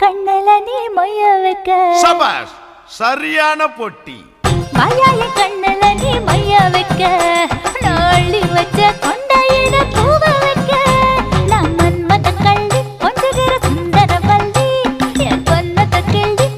கண்ணல நீ மொய வைக்க சபாஷ் சரியான பொட்டி. மாயால கண்ணல நீ மொய வைக்க நாளி வச்ச கொண்டையில பூவ வைக்க நான் மன்மத கள்ளி கொஞ்சகிற சுந்தர பள்ளி என் கொன்னத கிள்ளி